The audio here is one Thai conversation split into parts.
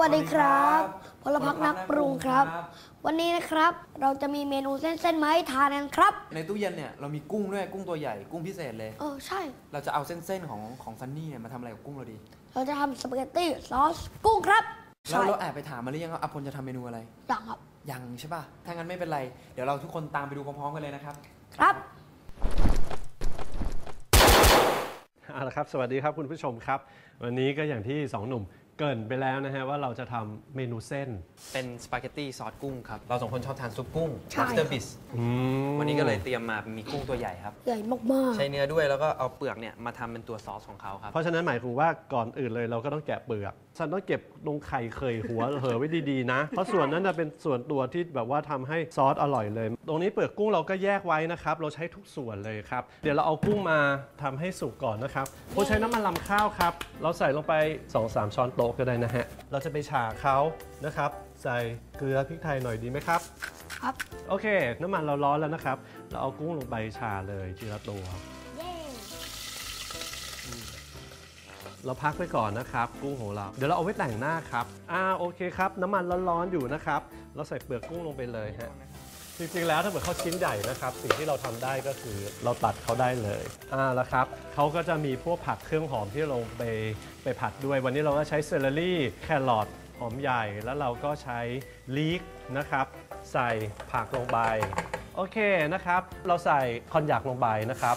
วัสดีครับ พลพักพลพรรคนักปรุงครับนักปรุงครับ วันนี้นะครับเราจะมีเมนูเส้นๆมาให้ทานกันครับ ในตู้เย็นเนี่ยเรามีกุ้งด้วยกุ้งตัวใหญ่กุ้งพิเศษเลย เออใช่ เราจะเอาเส้นๆของของซันนี่เนี่ยมาทำอะไรกับกุ้งเราดี เราจะทำสปาเกตตี้ซอสกุ้งครับแล้วใช่เราแอบไปถามมาหรือยังว่าอภพลจะทำเมนูอะไรอย่างครับยังใช่ป่ะถ้างั้นไม่เป็นไร เดี๋ยวเราทุกคนตามไปดูพร้อมๆกันเลยนะครับ ครับเอาละครับ สวัสดีครับคุณผู้ชมครับ วันนี้ก็อย่างที่สองหนุ่ม เกรินไปแล้วนะฮะว่าเราจะทำเมนูเส้น เป็นสปาเกตตี้ซอสกุ้งครับ เราสองคนชอบทานซุปกุ้ง ใช่ lobster bis อืมวันนี้ก็เลยเตรียมมามีกุ้งตัวใหญ่ครับ ใหญ่มากใช้เนื้อด้วยแล้วก็เอาเปลือกเนี่ยมาทำเป็นตัวซอสของเขาครับ เพราะฉะนั้นหมายถึงว่าก่อนอื่นเลยเราก็ต้องแกะเปลือก ฉันต้องเก็บลงไข่เคยหัว เหอไว้ดีๆนะ เพราะส่วนนั้นจะเป็นส่วนตัวที่แบบว่าทำให้ซอสอร่อยเลย ตรงนี้เปลือกกุ้งเราก็แยกไว้นะครับ เราใช้ทุกส่วนเลยครับ เดี๋ยวเราเอากุ้งมาทำให้สุกก่อนนะครับโพใช้น้ำมันลำข้าวครับ เราใส่ลงไป 2-3 ช้อนโต๊ะก็ได้นะฮะ เราจะไปฉาเขานะครับ ใส่เกลือพริกไทยหน่อยดีไหมครับๆครับ โอเค น้ำมันเราร้อนแล้วนะครับ เราเอากุ้งลงไปชาเลยทีละตัว เราพักไว้ก่อนนะครับ กุ้งของเรา เดี๋ยวเราเอาไว้แต่งหน้าครับ อ่าโอเคครับ น้ำมันร้อนๆอยู่นะครับ เราใส่เปลือกกุ้งลงไปเลยฮะจริงๆแล้วถ้าเกิดเขาชิ้นใหญ่นะครับ สิ่งที่เราทำได้ก็คือเราตัดเขาได้เลยอ่าแล้วครับเขาก็จะมีพวกผักเครื่องหอมที่เราไปไปผัดด้วย วันนี้เราก็ใช้เซเลอรี่แครอทหอมใหญ่ แล้วเราก็ใช้ลีกนะครับ ใส่ผักลงไปโอเคนะครับ เราใส่คอนยักลงไปนะครับ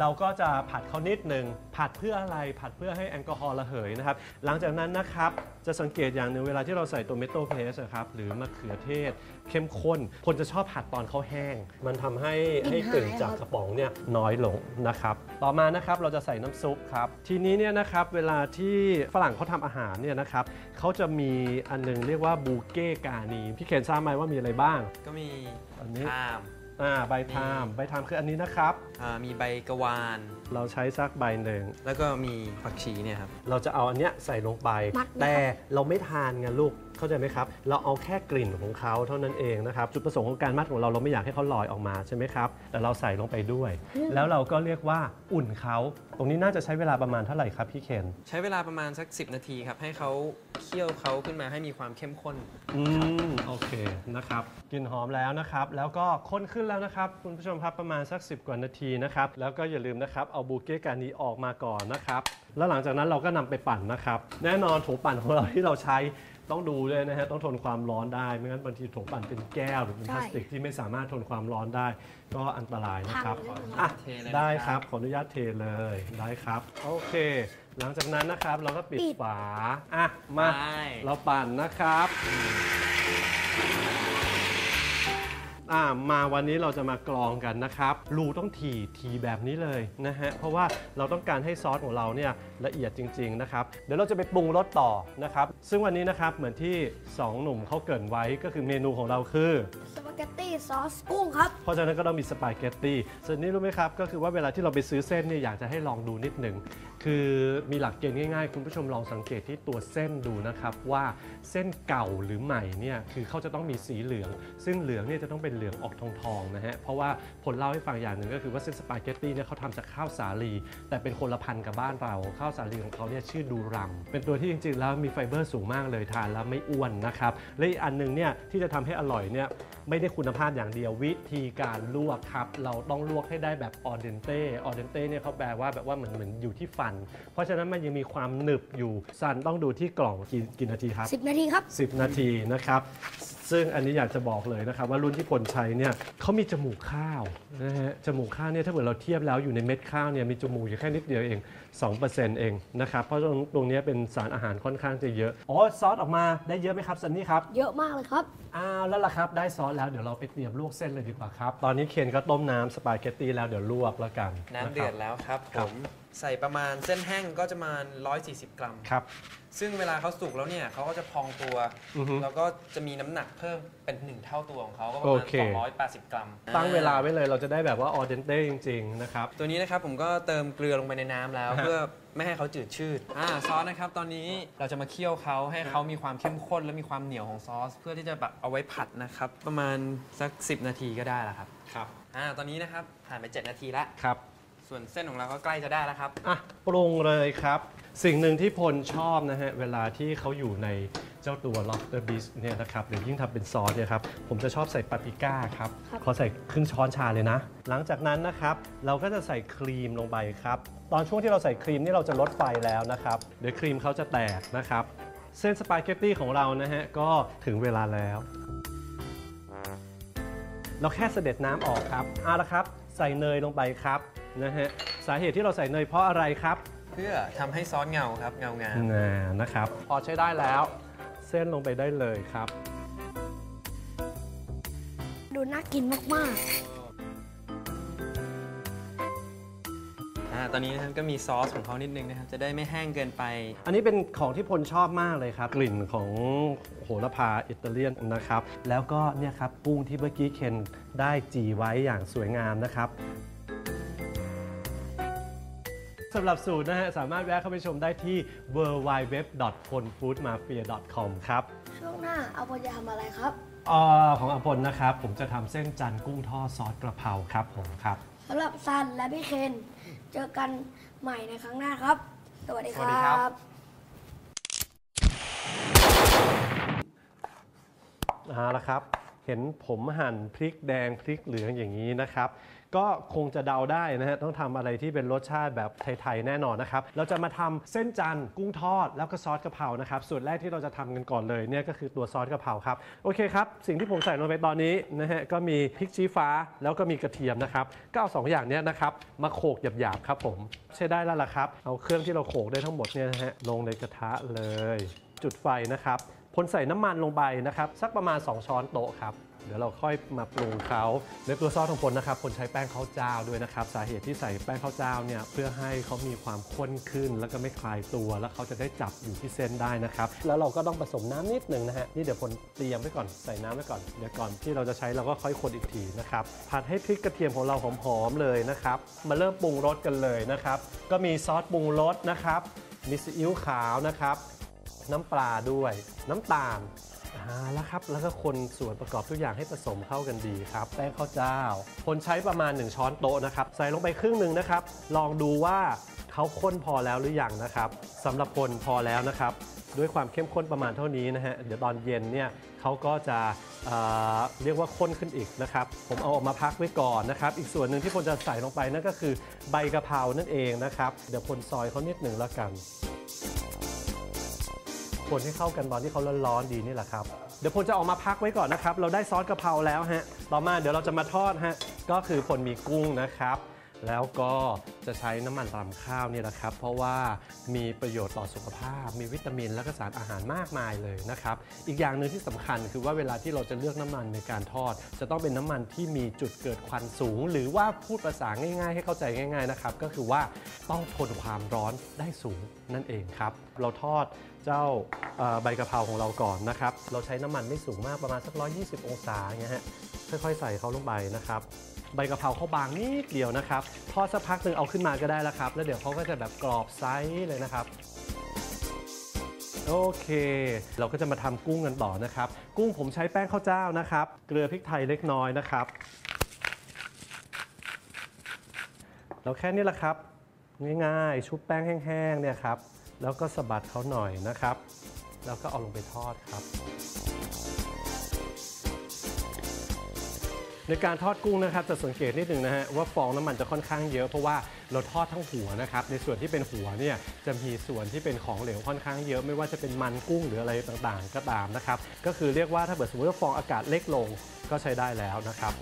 เราก็จะผัดเขานิดหนึ่งผัดเพื่ออะไรผัดเพื่อให้แอลกอฮอล์ระเหยนะครับ หลังจากนั้นนะครับจะสังเกตอย่างหนึ่งเวลาที่เราใส่โตเมโต้เพสครับหรือมะเขือเทศ เข้มข้น คนจะชอบผัดตอนเขาแห้ง มันทำให้ให้กลิ่นจากกระป๋องเนี่ยน้อยลงนะครับ ต่อมานะครับเราจะใส่น้ำซุปครับ ทีนี้เนี่ยนะครับเวลาที่ฝรั่งเขาทำอาหารเนี่ยนะครับเขาจะมีอันหนึงเรียกว่าบูเก้กานีพี่เคนทราบไหมว่ามีอะไรบ้าง ก็มีอันนี้ข้าม อ่าใบทามใบทามคืออันนี้นะครับ อ่ามีใบกะวาน เราใช้สักใบหนึ่งแล้วก็มีผักชีเนี่ยครับ เราจะเอาอันเนี้ยใส่ลงไป มัดนะครับ แต่เราไม่ทานไงลูก เข้าใจไหมครับ เราเอาแค่กลิ่นของเขาเท่านั้นเองนะครับ จุดประสงค์ของการมัดของเราเราไม่อยากให้เขาลอยออกมาใช่ไหมครับ แต่เราใส่ลงไปด้วย แล้วเราก็เรียกว่าอุ่นเขา ตรงนี้น่าจะใช้เวลาประมาณเท่าไหร่ครับพี่เคน ใช้เวลาประมาณสัก 10 นาทีครับ ให้เขาเคี่ยวเขาขึ้นมาให้มีความเข้มข้น อืมโอเคนะครับกลิ่นหอมแล้วนะครับ แล้วก็ข้นขึ้นแล้วนะครับคุณผู้ชมครับประมาณสัก 10 กว่านาทีนะครับ แล้วก็อย่าลืมนะครับเอาบูเก้การนี้ออกมาก่อนนะครับ แล้วหลังจากนั้นเราก็นำไปปั่นนะครับ แน่นอนโถปั่นของเราที่เราใช้ ต้องดูด้วยนะฮะต้องทนความร้อนได้ไม่งั้นบางทีโถปั่นเป็นแก้วหรือเป็นพลาสติกที่ไม่สามารถทนความร้อนได้ ก็อันตรายนะครับพังเลยอะเทเลยนะครับได้ครับขออนุญาตเทเลยได้ครับโอเค หลังจากนั้นนะครับเราก็ปิดปิดฝาอะมาไปเราปั่นนะครับ อ่ามาวันนี้เราจะมากรองกันนะครับ รูต้องถี่ทีแบบนี้เลยนะฮะ เพราะว่าเราต้องการให้ซอสของเราเนี่ยละเอียดจริง ๆ นะครับ เดี๋ยวเราจะไปปรุงรสต่อนะครับ ซึ่งวันนี้นะครับเหมือนที่ 2 หนุ่มเขาเกรินไว้ก็คือเมนูของเราคือ สปาเกตตี้ซอสกุ้งครับ เพราะฉะนั้นก็ต้องมีสปาเกตตี้ส่วนนี้รู้ไหมครับ ก็คือว่าเวลาที่เราไปซื้อเส้นเนี่ยอยากจะให้ลองดูนิดหนึ่งคือมีหลักเกณฑ์ง่ายๆ คุณผู้ชมลองสังเกตที่ตัวเส้นดูนะครับว่าเส้นเก่าหรือใหม่เนี่ยคือเขาจะต้องมีสีเหลือง ซึ่งเหลืองเนี่ยจะต้องเป็นเหลืองออกทองๆนะฮะ เพราะว่าผลเล่าให้ฟังอย่างหนึ่งก็คือว่าเส้นสปาเกตตี้เนี่ยเขาทำจากข้าวสาลี แต่เป็นคนละพันธุ์กับบ้านเรา ข้าวสาลีของเขาเนี่ยชื่อดูรัม เป็นตัวที่จริงๆ แล้วมีไฟเบอร์สูงมากเลยทานแล้วไม่อ้วนนะครับ และอีกอันหนึงเนี่ยที่จะทำให้อร่อยเนี่ยไม่ได้คุณภาพอย่างเดียววิธีการลวกครับ เราต้องลวกให้ได้แบบออเดนเต้ออเดนเต้เนี่ยเขาแปลว่าแบบว่าเหมือนเหมือนอยู่ที่ฟัน เพราะฉะนั้นมันยังมีความหนึบอยู่ซันต้องดูที่กล่องกี่กี่นาทีครับ 10 นาทีครับ 10 นาทีนะครับ ซึ่งอันนี้อยากจะบอกเลยนะครับว่ารุ่นที่พลใช้เนี่ยเขามีจมูกข้าวนะฮะจมูกข้าวเนี่ยถ้าเกิดเราเทียบแล้วอยู่ในเม็ดข้าวเนี่ยมีจมูกอยู่แค่นิดเดียวเอง 2%เองนะครับเพราะตรงตรงเนี้ยเป็นสารอาหารค่อนข้างจะเยอะอ๋อซอสออกมาได้เยอะไหมครับซันนี่ครับเยอะมากเลยครับอ้าวแล้วล่ะครับได้ซอสแล้วเดี๋ยวเราไปเตรียมลวกเส้นเลยดีกว่าครับตอนนี้เคนก็ต้มน้ำสปาเกตตี้แล้วเดี๋ยวลวกแล้วกันน้ำเดือดะคแล้วครับคผรับม ใส่ประมาณเส้นแห้งก็จะประมาณ 140 กรัม ครับ ซึ่งเวลาเขาสุกแล้วเนี่ยเขาก็จะพองตัว อือฮึแล้วก็จะมีน้ำหนักเพิ่มเป็นหนึ่งเท่าตัวของเขาก็ประโอมาณเค 280 กรัมตั้งเวลาไว้เลยเราจะได้แบบว่าออเดนเต้จริง ๆ นะครับ ตัวนี้นะครับผมก็เติมเกลือลงไปในน้ำแล้วฮะเพื่อไม่ให้เขาจืดชืดอ่าซอสนะครับตอนนี้เราจะมาเคี่ยวเขาให้เขามีความเข้มข้นและมีความเหนียวของซอส เพื่อที่จะแบบเอาไว้ผัดนะครับประมาณสัก 10 นาทีก็ได้แล้วครับครับ อ่าตอนนี้นะครับผ่านไป 7 นาทีแล้วครับ ส่วนเส้นของเราก็ใกล้จะได้แล้วครับ อะปรุงเลยครับ สิ่งหนึ่งที่พลชอบนะฮะ เวลาที่เขาอยู่ในเจ้าตัว lobster beef เนี่ยนะครับหรือยิ่งทำเป็นซอสเนี่ยครับ ผมจะชอบใส่ปาปริก้าครับครับ ขอใส่ครึ่งช้อนชาเลยนะ หลังจากนั้นนะครับ เราก็จะใส่ครีมลงไปครับ ตอนช่วงที่เราใส่ครีมนี่เราจะลดไฟแล้วนะครับ เดี๋ยวครีมเขาจะแตกนะครับ เส้นสปาเกตตี้ของเรานะฮะก็ถึงเวลาแล้ว เราแค่เสด็จน้ำออกครับเอาละครับ ใส่เนยลงไปครับ นะฮะสาเหตุที่เราใส่เนยเพราะอะไรครับเพื่อทำให้ซอสเงาครับเงางามน่านะครับ พอใช้ได้แล้ว เส้นลงไปได้เลยครับ ดูน่ากินมาก อ่าตอนนี้นะครับก็มีซอสของเขานิดนึงนะครับ จะได้ไม่แห้งเกินไป อันนี้เป็นของที่พลชอบมากเลยครับ กลิ่นของโหระพาอิตาเลียนนะครับ แล้วก็เนี่ยครับกุ้งที่เมื่อกี้เคนได้จีไว้อย่างสวยงามนะครับ สำหรับสูตรนะฮะ สามารถแวะเข้าไปชมได้ที่ w w w p o n f o o d m a f i a c o m ครับๆช่วงหน้าเอาพลจะทำอะไรครับเอ่อของอภพลนะครับ ผมจะทำเส้นจันทร์กุ้งทอดซอสกระเพราครับผมครับ สำหรับซันและพี่เคน เจอกันใหม่ในครั้งหน้าครับ สวัสดีสวัสดีครับเอาละครับ เห็นผมหั่นพริกแดงพริกเหลืองอย่างนี้นะครับ ก็คงจะเดาได้นะฮะต้องทำอะไรที่เป็นรสชาติแบบไทยๆแน่นอนนะครับ เราจะมาทำเส้นจันทร์กุ้งทอดแล้วก็ซอสกะเพรานะครับส่วนแรกที่เราจะทำกันก่อนเลยเนี่ยก็คือตัวซอสกะเพราครับโอเคครับ สิ่งที่ผมใส่ลงไปตอนนี้นะฮะก็มีพริกชี้ฟ้าแล้วก็มีกระเทียมนะครับก็เอาสองอย่างเนี้ยนะครับมาโขลกหยาบๆครับผมใช้ได้แล้วล่ะครับเอาเครื่องที่เราโขลกได้ทั้งหมดเนี่ยนะฮะลงในกระทะเลย จุดไฟนะครับพลใส่น้ำมันลงไปนะครับสักประมาณ 2 ช้อนโต๊ะครับ เดี๋ยวเราค่อยมาปรุงเขาในตัวซอสของพลนะครับพลใช้แป้งข้าวเจ้าด้วยนะครับ สาเหตุที่ใส่แป้งข้าวเจ้าเนี่ยเพื่อให้เขามีความข้นขึ้น แล้วก็ไม่คลายตัว แล้วเขาจะได้จับอยู่ที่เส้นได้นะครับ แล้วเราก็ต้องผสมน้ำนิดหนึ่งนะฮะนี่เดี๋ยวพลเตรียมไว้ก่อนใส่น้ำไว้ก่อนเดี๋ยวก่อนที่เราจะใช้เราก็ค่อยคนอีกทีนะครับผัดให้พริกกระเทียมของเราหอมๆเลยนะครับมาเริ่มปรุงรสกันเลยนะครับก็มีซอสปรุงรสนะครับมีซีอิ๊วขาวนะครับน้ำปลาด้วย น้ำตาล แล้วครับ แล้วก็คนส่วนประกอบทุกอย่างให้ผสมเข้ากันดีครับ แป้งข้าวเจ้า คนใช้ประมาณ 1 ช้อนโต๊ะนะครับ ใส่ลงไปครึ่งหนึ่งนะครับ ลองดูว่าเขาข้นพอแล้วหรือยังนะครับสำหรับคนพอแล้วนะครับ ด้วยความเข้มข้นประมาณเท่านี้นะฮะ เดี๋ยวตอนเย็นเนี่ยเขาก็จะเเรียกว่าข้นขึ้นอีกนะครับ ผมเอาออกมาพักไว้ก่อนนะครับ อีกส่วนหนึ่งที่พลจะใส่ลงไปนั่นก็คือใบกะเพรานั่นเองนะครับ เดี๋ยวพลซอยเขานิดหนึ่งแล้วกัน คนให้เข้ากันตอนที่เขาร้อนๆดีนี่แหละครับ เดี๋ยวพลจะออกมาพักไว้ก่อนนะครับ เราได้ซอสกะเพราแล้วฮะ ต่อมาเดี๋ยวเราจะมาทอดฮะ ก็คือพลมีกุ้งนะครับ แล้วก็จะใช้น้ำมันรำข้าวเนี่ยนะครับ เพราะว่ามีประโยชน์ต่อสุขภาพ มีวิตามิน และก็สารอาหารมากมายเลยนะครับ อีกอย่างหนึ่งที่สำคัญคือว่าเวลาที่เราจะเลือกน้ำมันในการทอด จะต้องเป็นน้ำมันที่มีจุดเกิดควันสูง หรือว่าพูดภาษาง่าย ๆ ให้เข้าใจง่าย ๆนะครับ ก็คือว่าต้องทนความร้อนได้สูงนั่นเองครับ เราทอดเจ้าใบกะเพราของเราก่อนนะครับ เราใช้น้ำมันไม่สูงมากประมาณสัก 120 องศาอย่างเงี้ยฮะค่อยๆ ใส่เขาลงไปนะครับ ใบกะเพราเขาบางนิดเดียวนะครับ ทอดสักพักหนึ่งเอาขึ้นมาก็ได้แล้วครับ แล้วเดี๋ยวเขาก็จะแบบกรอบไซส์เลยนะครับ โอเค เราก็จะมาทำกุ้งกันต่อนะครับ กุ้งผมใช้แป้งข้าวเจ้านะครับ เกลือพริกไทยเล็กน้อยนะครับ เราแค่นี้แหละครับ ง่ายๆ ชุบแป้งแห้งๆเนี่ยครับ แล้วก็สะบัดเขาหน่อยนะครับ แล้วก็เอาลงไปทอดครับ ในการทอดกุ้งนะครับจะสังเกตนิดหนึ่งนะฮะว่าฟองน้ำมันจะค่อนข้างเยอะเพราะว่าเราทอดทั้งหัวนะครับในส่วนที่เป็นหัวเนี่ยจะมีส่วนที่เป็นของเหลวค่อนข้างเยอะ ไม่ว่าจะเป็นมันกุ้งหรืออะไรต่างๆ ก็ตามนะครับก็คือเรียกว่าถ้าเกิดสมมติว่าฟองอากาศเล็กลงก็ใช้ได้แล้วนะครับ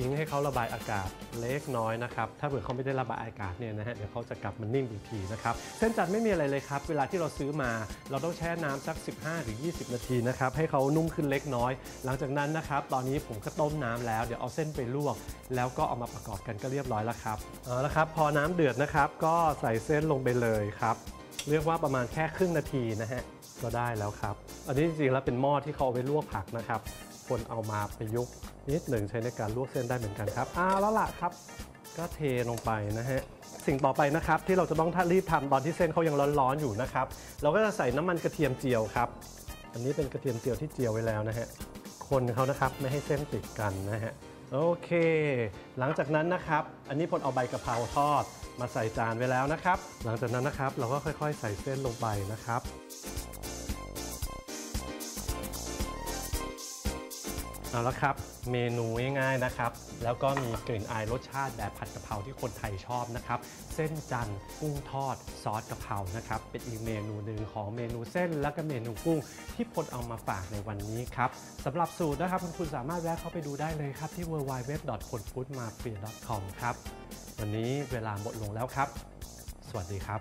ทิ้งให้เขาระบายอากาศเล็กน้อยนะครับ ถ้าเผื่อเขาไม่ได้ระบายอากาศเนี่ยนะฮะเดี๋ยวเขาจะกลับมานิ่มอีกทีนะครับ เส้นจันทร์ไม่มีอะไรเลยครับ เวลาที่เราซื้อมาเราต้องแช่น้ำสัก 15-20 นาทีนะครับให้เขานุ่มขึ้นเล็กน้อย หลังจากนั้นนะครับ ตอนนี้ผมก็ต้มน้ำแล้วเดี๋ยวเอาเส้นไปลวก แล้วก็เอามาประกอบกันก็เรียบร้อยแล้วครับเอาละครับ พอน้ำเดือดนะครับ ก็ใส่เส้นลงไปเลยครับเรียกว่าประมาณแค่ครึ่งนาทีนะฮะก็ได้แล้วครับ อันนี้จริงๆแล้วเป็นหม้อที่เขาเอาไปลวกผักนะครับ คนเอามาประยุกต์นิดหนึ่งใช้ในการลวกเส้นได้เหมือนกันครับอ้าวแล้วล่ะครับ ก็เทลงไปนะฮะสิ่งต่อไปนะครับ ที่เราจะต้องรีบทำตอนที่เส้นเขายังร้อนๆอยู่นะครับ เราก็จะใส่น้ำมันกระเทียมเจียวครับ อันนี้เป็นกระเทียมเจียวที่เจียวไว้แล้วนะฮะคนเขานะครับไม่ให้เส้นติดกันนะฮะโอเค หลังจากนั้นนะครับ อันนี้พลเอาใบกะเพราทอดมาใส่จานไว้แล้วนะครับ หลังจากนั้นนะครับเราก็ค่อย ๆ ใส่เส้นลงไปนะครับ เอาละครับ เมนูง่ายๆนะครับ แล้วก็มีกลิ่นอายรสชาติแบบผัดกะเพราที่คนไทยชอบนะครับ เส้นจันทร์กุ้งทอดซอสกะเพรานะครับ เป็นอีกเมนูหนึ่งของเมนูเส้นและก็เมนูกุ้งที่พลเอามาฝากในวันนี้ครับสำหรับสูตรนะครับคุณสามารถแวะเข้าไปดูได้เลยครับที่ www.polfoodmafia.com ครับ วันนี้เวลาหมดลงแล้วครับ สวัสดีครับ